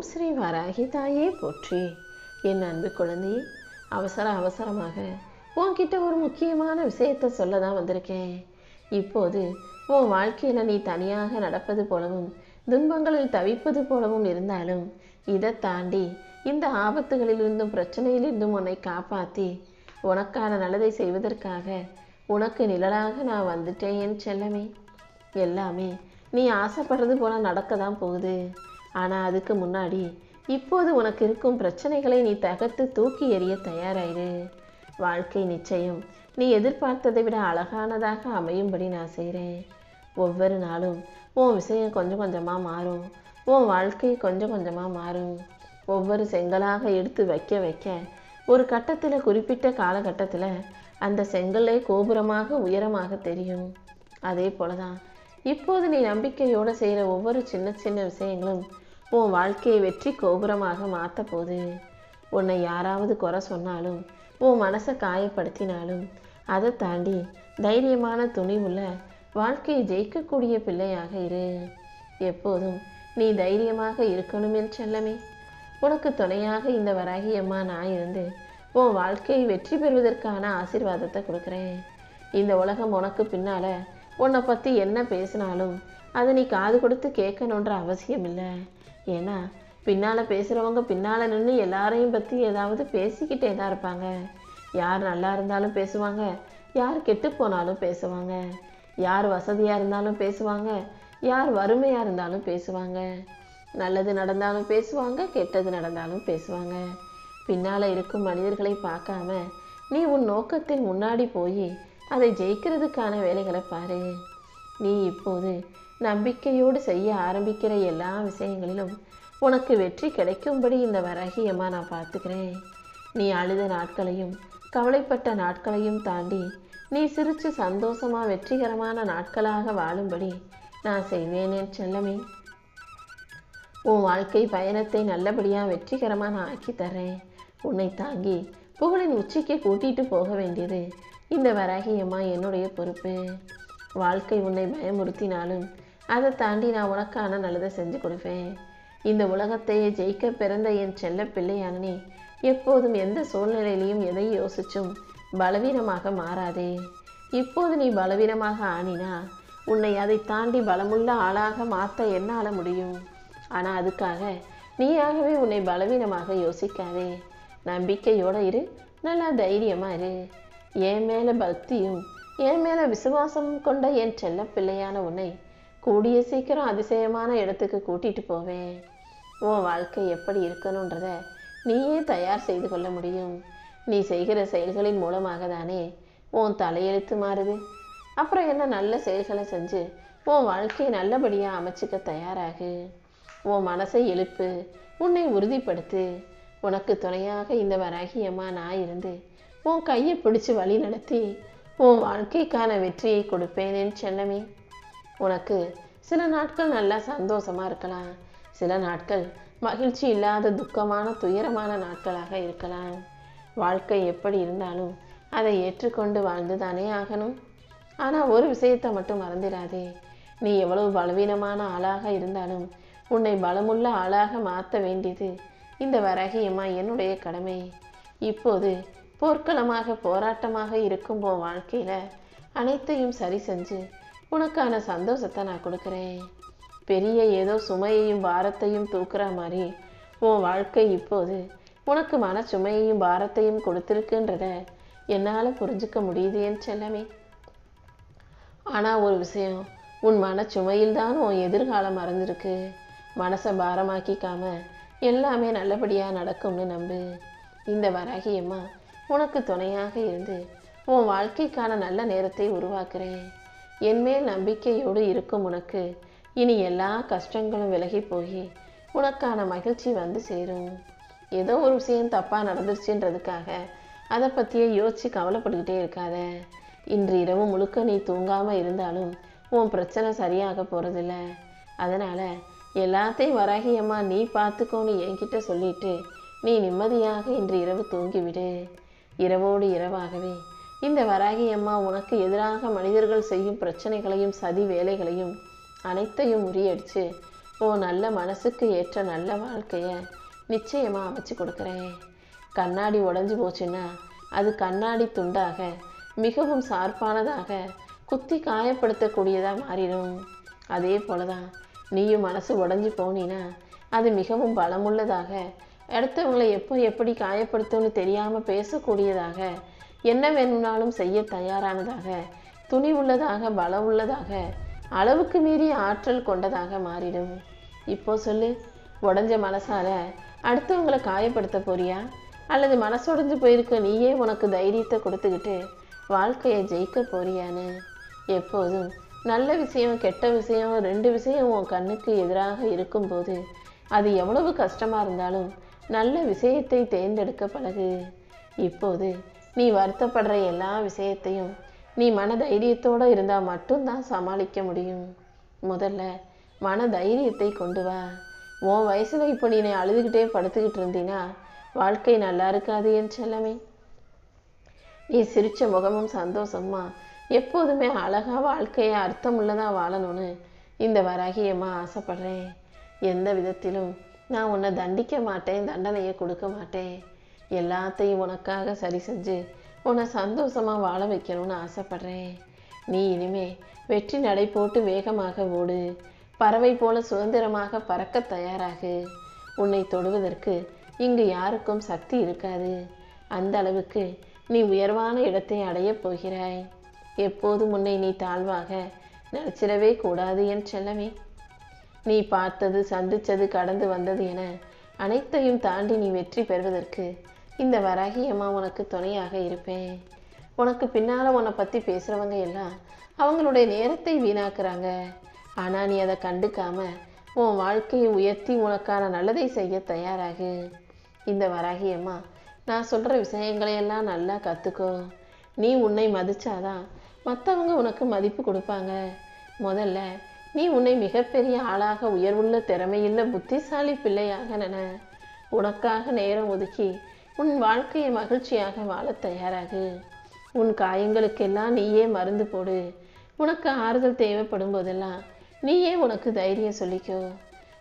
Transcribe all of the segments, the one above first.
ஓம் ஸ்ரீ வராகி தாயே போற்றி. என் அன்பு குழந்தையே அவசர அவசரமாக உன்கிட்ட ஒரு முக்கியமான விஷயத்தை சொல்ல தான் வந்திருக்கேன். இப்போது உன் வாழ்க்கையில் நீ தனியாக நடப்பது போலவும் துன்பங்களில் தவிப்பது போலவும் இருந்தாலும் இதை தாண்டி இந்த ஆபத்துகளிலிருந்தும் பிரச்சனையிலிருந்தும் உன்னை காப்பாற்றி உனக்கான நல்லதை செய்வதற்காக உனக்கு நிழலாக நான் வந்துட்டேன் என் செல்லமே. எல்லாமே நீ ஆசைப்படுறது போல நடக்க தான் போகுது. ஆனால் அதுக்கு முன்னாடி இப்போது உனக்கு இருக்கும் பிரச்சனைகளை நீ தகர்த்து தூக்கி எறிய தயாராயிரு. வாழ்க்கை நிச்சயம். நீ எதிர்பார்த்ததை விட அழகானதாக அமையும்படி நான் செய்கிறேன் ஒவ்வொரு நாளும் உன் விஷயம் கொஞ்சம் கொஞ்சமாக மாறும். உன் வாழ்க்கை கொஞ்சம் கொஞ்சமாக மாறும். ஒவ்வொரு செங்கலாக எடுத்து வைக்க வைக்க ஒரு கட்டத்தில் குறிப்பிட்ட காலகட்டத்தில் அந்த செங்கல்லே கோபுரமாக உயரமாக தெரியும். அதே போல தான் இப்போது நீ நம்பிக்கையோடு செய்கிற ஒவ்வொரு சின்ன சின்ன விஷயங்களும் உன் வாழ்க்கையை வெற்றி கோபுரமாக மாற்ற போது உன்னை யாராவது குறை சொன்னாலும் உன் மனசை காயப்படுத்தினாலும் அதை தாண்டி தைரியமான துணிவுள்ள வாழ்க்கையை ஜெயிக்கக்கூடிய பிள்ளையாக இரு. எப்போதும் நீ தைரியமாக இருக்கணும் செல்லமே. உனக்கு துணையாக இந்த வராகி அம்மா நான் இருந்து உன் வாழ்க்கையை வெற்றி பெறுவதற்கான ஆசிர்வாதத்தை கொடுக்குறேன். இந்த உலகம் உனக்கு பின்னால் உன்னை பற்றி என்ன பேசினாலும் அதை நீ காது கொடுத்து கேட்கணுன்ற அவசியம் இல்லை ஏன்னா பின்னால் பேசுகிறவங்க பின்னால் நின்று எல்லாரையும் பற்றி ஏதாவது பேசிக்கிட்டே தான் இருப்பாங்க. யார் நல்லா இருந்தாலும் பேசுவாங்க. யார் கெட்டு போனாலும் பேசுவாங்க. யார் வசதியாக இருந்தாலும் பேசுவாங்க. யார் வறுமையாக இருந்தாலும் பேசுவாங்க. நல்லது நடந்தாலும் பேசுவாங்க கெட்டது நடந்தாலும் பேசுவாங்க. பின்னால் இருக்கும் மனிதர்களை பார்க்காம நீ உன் நோக்கத்தின் முன்னாடி போய் அதை ஜெயிக்கிறதுக்கான வேலைகளை பாரு. நீ இப்போது நம்பிக்கையோடு செய்ய ஆரம்பிக்கிற எல்லா விஷயங்களிலும் உனக்கு வெற்றி கிடைக்கும்படி இந்த வராகியம்மா நான் பார்த்துக்கிறேன். நீ அழுத நாட்களையும் கவலைப்பட்ட நாட்களையும் தாண்டி நீ சிரித்து சந்தோஷமா வெற்றிகரமான நாட்களாக வாழும்படி நான் செய்வேன் செல்லமே. உன் வாழ்க்கை பயணத்தை நல்லபடியாக வெற்றிகரமாக நான் ஆக்கி தர்றேன். உன்னை தாங்கி புகழின் உச்சிக்கு கூட்டிட்டு போக வேண்டியது இந்த வராகியம்மா என்னுடைய பொறுப்பு. வாழ்க்கை உன்னை பயமுறுத்தினாலும் அதை தாண்டி நான் உனக்கான நல்லதை செஞ்சு கொடுப்பேன். இந்த உலகத்தையே ஜெயிக்க பிறந்த என் செல்ல பிள்ளையான நீ எப்போதும் எந்த சூழ்நிலையிலையும் எதை யோசிச்சும் பலவீனமாக மாறாதே. இப்போது நீ பலவீனமாக ஆனினா உன்னை அதை தாண்டி பலமுள்ள ஆளாக மாற்ற என்னால் முடியும். ஆனால் அதுக்காக நீயாகவே உன்னை பலவீனமாக யோசிக்காதே. நம்பிக்கையோடு இரு நல்லா தைரியமாக இரு. என் மேலே பக்தியும் என் மேலே விசுவாசமும் கொண்ட என் செல்ல பிள்ளையான உன்னை கூடிய சீக்கிரம் அதிசயமான இடத்துக்கு கூட்டிட்டு போவேன். உன் வாழ்க்கை எப்படி இருக்கணுன்றத நீயே தயார் செய்து கொள்ள முடியும். நீ செய்கிற செயல்களின் மூலமாக தானே உன் தலையெழுத்து மாறுது. அப்புறம் என்ன நல்ல செயல்களை செஞ்சு உன் வாழ்க்கையை நல்லபடியாக அமைச்சிக்க தயாராகு. உன் மனசை எழுப்பு உன்னை உறுதிப்படுத்து. உனக்கு துணையாக இந்த வராகியம்மா நான் இருந்து உன் கையை பிடிச்சி வழி நடத்தி உன் வாழ்க்கைக்கான வெற்றியை கொடுப்பேனேன் சென்னமே உனக்கு சில நாட்கள் நல்லா சந்தோஷமா இருக்கலாம். சில நாட்கள் மகிழ்ச்சி இல்லாத துக்கமான துயரமான நாட்களாக இருக்கலாம். வாழ்க்கை எப்படி இருந்தாலும் அதை ஏற்றுக்கொண்டு வாழ்ந்து தானே ஆகணும். ஆனால் ஒரு விஷயத்தை மட்டும் மறந்துடாதே. நீ எவ்வளவு பலவீனமான ஆளாக இருந்தாலும் உன்னை பலமுள்ள ஆளாக மாற்ற வேண்டியது இந்த வரகியம்மா என்னுடைய கடமை. இப்போது போர்க்களமாக போராட்டமாக இருக்கும் போ வாழ்க்கையில் அனைத்தையும் சரி செஞ்சு உனக்கான சந்தோஷத்தை நான் கொடுக்குறேன். பெரிய ஏதோ சுமையையும் பாரத்தையும் தூக்குற மாதிரி உன் வாழ்க்கை இப்போது உனக்கு மன சுமையையும் பாரத்தையும் கொடுத்துருக்குன்றத என்னால் புரிஞ்சுக்க முடியுது என் செல்லமே. ஆனால் ஒரு விஷயம் உன் மனச்சுமையில் தான் உன் எதிர்காலம் மறந்துருக்கு. மனசை பாரமாக்கிக்காம எல்லாமே நல்லபடியாக நடக்கும்னு நம்பு. இந்த வராகியம்மா உனக்கு துணையாக இருந்து உன் வாழ்க்கைக்கான நல்ல நேரத்தை உருவாக்குறேன். என்மேல் நம்பிக்கையோடு இருக்கும் உனக்கு. இனி எல்லா கஷ்டங்களும் விலகி போய் உனக்கான மகிழ்ச்சி வந்து சேரும். ஏதோ ஒரு விஷயம் தப்பாக நடந்துருச்சுன்றதுக்காக அதை பற்றியே யோசித்து கவலைப்பட்டுக்கிட்டே இருக்காத. இன்று இரவு முழுக்க நீ தூங்காமல் இருந்தாலும் உன் பிரச்சனை சரியாக போகிறதில்ல அதனால் எல்லாத்தையும் வராகியம்மா நீ பார்த்துக்கோன்னு என்கிட்ட சொல்லிட்டு நீ நிம்மதியாக இன்று இரவு தூங்கிவிடு. இரவோடு இரவாகவே இந்த வராகி அம்மா உனக்கு எதிராக மனிதர்கள் செய்யும் பிரச்சனைகளையும் சதி வேலைகளையும் அனைத்தையும் முறியடிச்சு ஓ நல்ல மனசுக்கு ஏற்ற நல்ல வாழ்க்கையை நிச்சயமாக அமைச்சு கொடுக்குறேன். கண்ணாடி உடஞ்சி போச்சுன்னா அது கண்ணாடி துண்டாக மிகவும் சார்பானதாக குத்தி காயப்படுத்தக்கூடியதாக மாறிடும். அதே போல தான் நீயும் மனசு உடஞ்சி போனீன்னா அது மிகவும் பலமுள்ளதாக அடுத்தவங்களை எப்போ எப்படி காயப்படுத்தும்னு தெரியாமல் பேசக்கூடியதாக என்ன வேணும்னாலும் செய்ய தயாரானதாக துணிவுள்ளதாக பலம் உள்ளதாக அளவுக்கு மீறிய ஆற்றல் கொண்டதாக மாறிடும். இப்போ சொல்லு உடஞ்ச மனசால அடுத்தவங்களை காயப்படுத்த போறியா? அல்லது மனசுடைஞ்சு போயிருக்க நீயே உனக்கு தைரியத்தை கொடுத்துக்கிட்டு வாழ்க்கையை ஜெயிக்க போறியான்னு? எப்போதும் நல்ல விஷயம் கெட்ட விஷயம் ரெண்டு விஷயம் உன் கண்ணுக்கு எதிராக இருக்கும்போது அது எவ்வளவு கஷ்டமாக இருந்தாலும் நல்ல விஷயத்தை தேர்ந்தெடுக்க பழகு. இப்போது நீ வருத்தப்படுற எல்லா விஷயத்தையும் நீ மன தைரியத்தோடு இருந்தால் மட்டும்தான் சமாளிக்க முடியும். முதல்ல மன தைரியத்தை கொண்டு வா. உன் வயசில் இப்போ நீ அழுதுகிட்டே படுத்துக்கிட்டு இருந்தீன்னா வாழ்க்கை நல்லா இருக்காது என் செல்லமே. நீ சிரித்த முகமும் சந்தோஷமா எப்போதுமே அழகாக வாழ்க்கையை அர்த்தமுள்ளதா வாழணும்னு இந்த வராகியம்மா ஆசைப்படுறேன். எந்த விதத்திலும் நான் உன்னை தண்டிக்க மாட்டேன் தண்டனையை கொடுக்க மாட்டேன். எல்லாத்தையும் உனக்காக சரி செஞ்சு உன்னை சந்தோஷமாக வாழ வைக்கணும்னு ஆசைப்படுறேன். நீ இனிமே வெற்றி நடை போட்டு வேகமாக ஓடு. பறவை போல சுதந்திரமாக பறக்க தயாராகு. உன்னை தொடுவதற்கு இங்கு யாருக்கும் சக்தி இருக்காது. அந்த அளவுக்கு நீ உயர்வான இடத்தை அடையப் போகிறாய். எப்போதும் உன்னை நீ தாழ்வாக நினச்சிடவே கூடாது என் செல்லமே. நீ பார்த்தது சந்திச்சது கடந்து வந்தது என அனைத்தையும் தாண்டி நீ வெற்றி பெறுவதற்கு இந்த வராகியம்மா உனக்கு துணையாக இருப்பேன். உனக்கு பின்னால் உன்னை பற்றி பேசுகிறவங்க எல்லாம் அவங்களுடைய நேரத்தை வீணாக்குறாங்க. ஆனால் நீ அதை கண்டுக்காம உன் வாழ்க்கையை உயர்த்தி உனக்கான நல்லதை செய்ய தயாராகு. இந்த வராகியம்மா நான் சொல்கிற விஷயங்களையெல்லாம் நல்லா கற்றுக்கோ நீ உன்னை மதிச்சாதான் மற்றவங்க உனக்கு மதிப்பு கொடுப்பாங்க. முதல்ல நீ உன்னை மிகப்பெரிய ஆளாக உயர்வுள்ள திறமையுள்ள புத்திசாலி பிள்ளையாக நின. உனக்காக நேரம் ஒதுக்கி உன் வாழ்க்கையை மகிழ்ச்சியாக வாழ தயாராகு. உன் காயங்களுக்கெல்லாம் நீயே மருந்து போடு. உனக்கு ஆறுதல் தேவைப்படும் போதெல்லாம் நீயே உனக்கு தைரியம் சொல்லிக்கோ.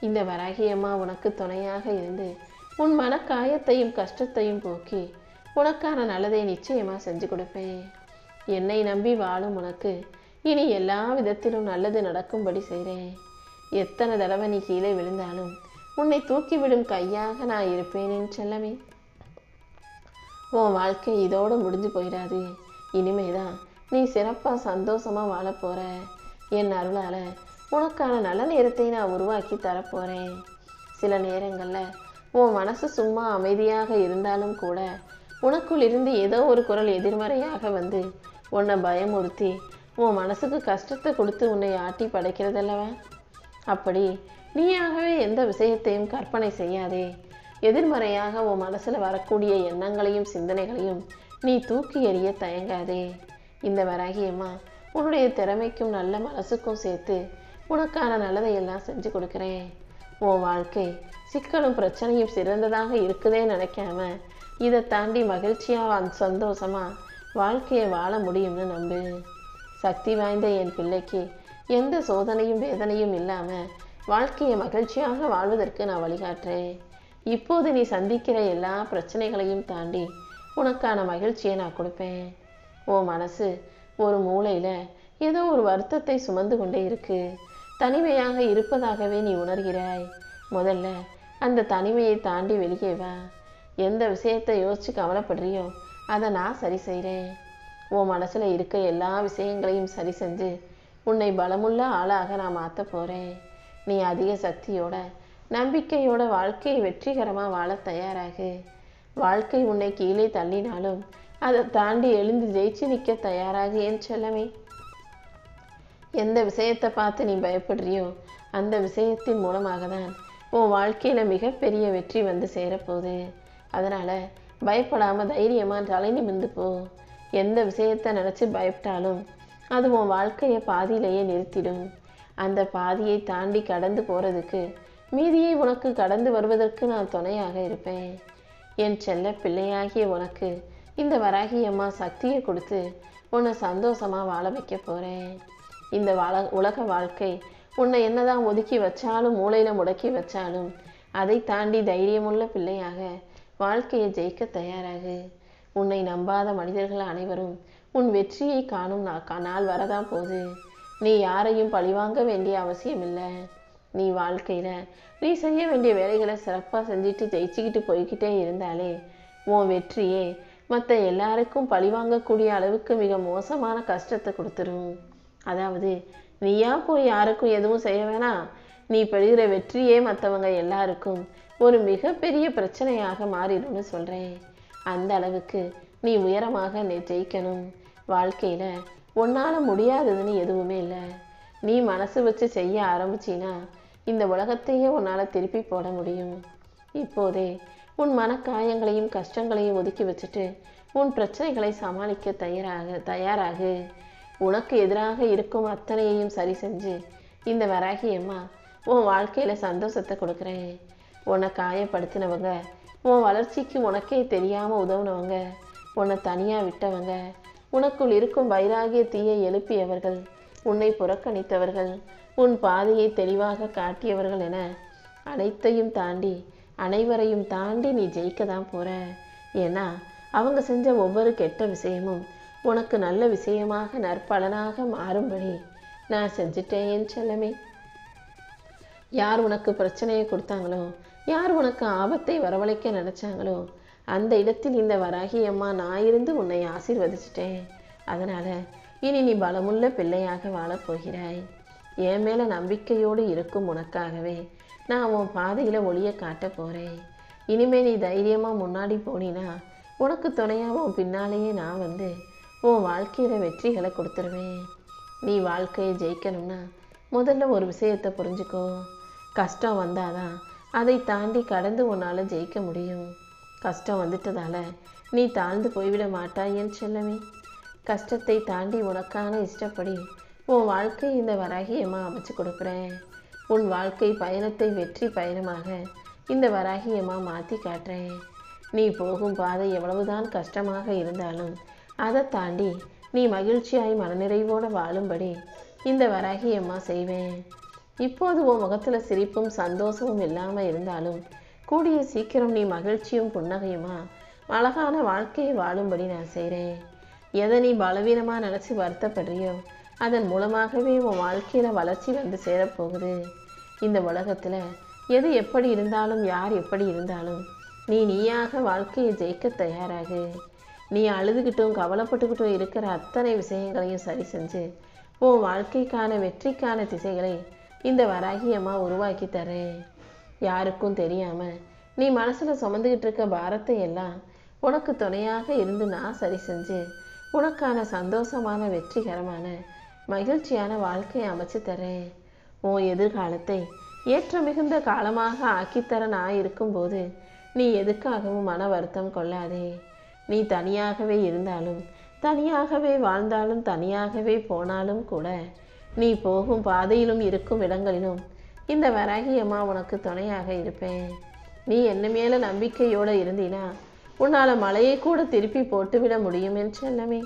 இந்த வராகியம்மா உனக்கு துணையாக இருந்து உன் மனக்காயத்தையும் கஷ்டத்தையும் போக்கி உனக்கான நல்லதை நிச்சயமா செஞ்சு கொடுப்பேன் என்னை நம்பி வாழும் உனக்கு இனி எல்லா விதத்திலும் நல்லது நடக்கும்படி செய்கிறேன் எத்தனை தடவை நீ கீழே விழுந்தாலும் உன்னை தூக்கிவிடும் கையாக நான் இருப்பேனேன் செல்லமே. உன் வாழ்க்கை இதோடு முடிஞ்சு போயிடாது. இனிமேதான் நீ சிறப்பாக சந்தோஷமாக வாழப்போகிற என் அருளால் உனக்கான நல்ல நேரத்தை நான் உருவாக்கி தரப்போகிறேன் சில நேரங்களில் உன் மனசு சும்மா அமைதியாக இருந்தாலும் கூட உனக்குள் இருந்து ஏதோ ஒரு குரல் எதிர்மறையாக வந்து உன்னை பயமுறுத்தி உன் மனசுக்கு கஷ்டத்தை கொடுத்து உன்னை ஆட்டி படைக்கிறதல்லவா? அப்படி நீயாகவே எந்த விஷயத்தையும் கற்பனை செய்யாதே. எதிர்மறையாக உன் மனசில் வரக்கூடிய எண்ணங்களையும் சிந்தனைகளையும் நீ தூக்கி எறிய தயங்காதே. இந்த வராகியம்மா உன்னுடைய திறமைக்கும் நல்ல மனசுக்கும் சேர்த்து உனக்கான நல்லதை எல்லாம் செஞ்சு கொடுக்குறேன். உன் வாழ்க்கை சிக்கலும் பிரச்சனையும் சிறந்ததாக இருக்குதே நினைக்காம இதை தாண்டி மகிழ்ச்சியாக சந்தோஷமாக வாழ்க்கையை வாழ முடியும்னு நம்பு. சக்தி வாய்ந்த என் பிள்ளைக்கு எந்த சோதனையும் வேதனையும் இல்லாமல் வாழ்க்கையை மகிழ்ச்சியாக வாழ்வதற்கு நான் வழிகாட்டுறேன். இப்போது நீ சந்திக்கிற எல்லா பிரச்சனைகளையும் தாண்டி உனக்கான மகிழ்ச்சியை நான் கொடுப்பேன். உன் மனசு ஒரு மூலையில் ஏதோ ஒரு வருத்தத்தை சுமந்து கொண்டே இருக்கு. தனிமையாக இருப்பதாகவே நீ உணர்கிறாய். முதல்ல அந்த தனிமையை தாண்டி வெளியே வா. எந்த விஷயத்தை யோசிச்சு கவலைப்படுறியோ அதை நான் சரி செய்கிறேன் உன் மனசில் இருக்க எல்லா விஷயங்களையும் சரி செஞ்சு உன்னை பலமுள்ள ஆளாக நான் மாற்ற போகிறேன் நீ அதிக சக்தியோட நம்பிக்கையோட வாழ்க்கையை வெற்றிகரமாக வாழ தயாராகு. வாழ்க்கை உன்னை கீழே தள்ளினாலும் அதை தாண்டி எழுந்து ஜெயிச்சு நிற்க தயாராகு என் செல்லமே. எந்த விஷயத்தை பார்த்து நீ பயப்படுறியோ அந்த விஷயத்தின் மூலமாக தான் உன் வாழ்க்கையில் மிகப்பெரிய வெற்றி வந்து சேரப்போகுது. அதனால் பயப்படாமல் தைரியமாக தலை நிமிந்து போ. எந்த விஷயத்தை நினச்சி பயப்பட்டாலும் அது உன் வாழ்க்கையை பாதியிலேயே நிறுத்திடும். அந்த பாதியை தாண்டி கடந்து போகிறதுக்கு மீதியை உனக்கு கடந்து வருவதற்கு நான் துணையாக இருப்பேன். என் செல்ல பிள்ளையாகிய உனக்கு இந்த வராகி அம்மா சக்தியை கொடுத்து உன்னை சந்தோஷமாக வாழ வைக்க போகிறேன் இந்த வாழ உலக வாழ்க்கை உன்னை என்னதான் ஒதுக்கி வச்சாலும் மூளையில் முடக்கி வச்சாலும் அதை தாண்டி தைரியமுள்ள பிள்ளையாக வாழ்க்கையை ஜெயிக்க தயாராகு. உன்னை நம்பாத மனிதர்கள் அனைவரும் உன் வெற்றியை காணும் நா- நாள் வரதான் போகுது. நீ யாரையும் பழிவாங்க வேண்டிய அவசியம் இல்லை நீ வாழ்க்கையில் நீ செய்ய வேண்டிய வேலைகளை சிறப்பாக செஞ்சுட்டு ஜெயிச்சுக்கிட்டு போய்கிட்டே இருந்தாலே உன் வெற்றியே மற்ற எல்லாருக்கும் பழிவாங்கக்கூடிய அளவுக்கு மிக மோசமான கஷ்டத்தை கொடுத்துரும். அதாவது நீயா போய் யாருக்கும் எதுவும் செய்ய வேணாம் நீ பெறுகிற வெற்றியே மற்றவங்க எல்லாருக்கும் ஒரு மிகப்பெரிய பிரச்சனையாக மாறிடும்னு சொல்கிறேன் அந்த அளவுக்கு நீ உயரமாக நீ ஜெயிக்கணும். வாழ்க்கையில் உன்னால் முடியாததுன்னு எதுவுமே இல்லை. நீ மனசு வச்சு செய்ய ஆரம்பிச்சின்னா இந்த உலகத்தையே உன்னால் திருப்பி போட முடியும். இப்போதே உன் மனக்காயங்களையும் கஷ்டங்களையும் ஒதுக்கி வச்சுட்டு உன் பிரச்சனைகளை சமாளிக்க தயாராக தயாராகு. உனக்கு எதிராக இருக்கும் அத்தனையையும் சரி செஞ்சு இந்த வராகி அம்மா உன் வாழ்க்கையில் சந்தோஷத்தை கொடுக்குறேன். உன்னை காயப்படுத்தினவங்க உன் வளர்ச்சிக்கு உனக்கே தெரியாமல் உதவுனவங்க உன்னை தனியாக விட்டவங்க உனக்குள் இருக்கும் வைராகிய தீயை எழுப்பியவர்கள் உன்னை புறக்கணித்தவர்கள் உன் பாதையை தெளிவாக காட்டியவர்கள் என அனைத்தையும் தாண்டி அனைவரையும் தாண்டி நீ ஜெயிக்க தான் போற. ஏன்னா அவங்க செஞ்ச ஒவ்வொரு கெட்ட விஷயமும் உனக்கு நல்ல விஷயமாக நற்பலனாக மாறும்படி நான் செஞ்சுட்டேன் என் செல்லமே. யார் உனக்கு பிரச்சனையை கொடுத்தாங்களோ யார் உனக்கு ஆபத்தை வரவழைக்க நினைச்சாங்களோ அந்த இடத்தில் இந்த வராகி அம்மா நான் இருந்து உன்னை ஆசீர்வதிச்சிட்டேன். அதனால இனி நீ பலமுள்ள பிள்ளையாக வாழப் போகிறாய். என் மேலே நம்பிக்கையோடு இருக்கும் உனக்காகவே. நான் உன் பாதையில் ஒளிய காட்டப் போகிறேன் இனிமே நீ தைரியமாக முன்னாடி போனினா உனக்கு துணையாக உன் பின்னாலேயே நான் வந்து உன் வாழ்க்கையில வெற்றிகளை கொடுத்துருவேன். நீ வாழ்க்கையை ஜெயிக்கணும்னா முதல்ல ஒரு விஷயத்தை புரிஞ்சுக்கோ. கஷ்டம் வந்தாதான் அதை தாண்டி கடந்து உன்னால் ஜெயிக்க முடியும். கஷ்டம் வந்துட்டதால நீ தாழ்ந்து போய்விட மாட்டாய் என் செல்லமே. கஷ்டத்தை தாண்டி உனக்கான இஷ்டப்படி உன் வாழ்க்கை இந்த வராகியம்மா அமைச்சு கொடுக்குறேன். உன் வாழ்க்கை பயணத்தை வெற்றி பயணமாக இந்த வராகியம்மா மாற்றி காட்டுறேன். நீ போகும் பாதை எவ்வளவுதான் கஷ்டமாக இருந்தாலும் அதை தாண்டி நீ மகிழ்ச்சியாய் மனநிறைவோடு வாழும்படி இந்த வராகியம்மா செய்வேன். இப்போது உன் முகத்தில் சிரிப்பும் சந்தோஷமும் இல்லாமல் இருந்தாலும் கூடிய சீக்கிரம் நீ மகிழ்ச்சியும் புன்னகையுமா அழகான வாழ்க்கையை வாழும்படி நான் செய்கிறேன் எதை நீ பலவீனமாக நினச்சி வருத்தப்படுறியோ அதன் மூலமாகவே உன் வாழ்க்கையில் வளர்ச்சி வந்து சேரப்போகுது. இந்த உலகத்தில் எது எப்படி இருந்தாலும் யார் எப்படி இருந்தாலும் நீ நீயாக வாழ்க்கையை ஜெயிக்க தயாராகு. நீ அழுதுகிட்டும் கவலைப்பட்டுக்கிட்டும் இருக்கிற அத்தனை விஷயங்களையும் சரி செஞ்சு உன் வாழ்க்கைக்கான வெற்றிக்கான திசைகளை இந்த வராகியம்மா உருவாக்கி தரேன் யாருக்கும் தெரியாமல் நீ மனசில் சுமந்துக்கிட்டு இருக்க பாரத்தை எல்லாம் உனக்கு துணையாக இருந்து நான் சரி செஞ்சு உனக்கான சந்தோஷமான வெற்றிகரமான மகிழ்ச்சியான வாழ்க்கையை அமைச்சு தரேன். உன் எதிர்காலத்தை ஏற்ற மிகுந்த காலமாக ஆக்கித்தர நான் இருக்கும்போது நீ எதுக்காகவும் மன வருத்தம் கொள்ளாதே. நீ தனியாகவே இருந்தாலும் தனியாகவே வாழ்ந்தாலும் தனியாகவே போனாலும் கூட நீ போகும் பாதையிலும் இருக்கும் இடங்களிலும் இந்த வராகியம்மா உனக்கு துணையாக இருப்பேன். நீ என்ன மேல நம்பிக்கையோட இருந்தீனா உன்னால மலையை கூட திருப்பி போட்டுவிட முடியும் என்று செல்லமே.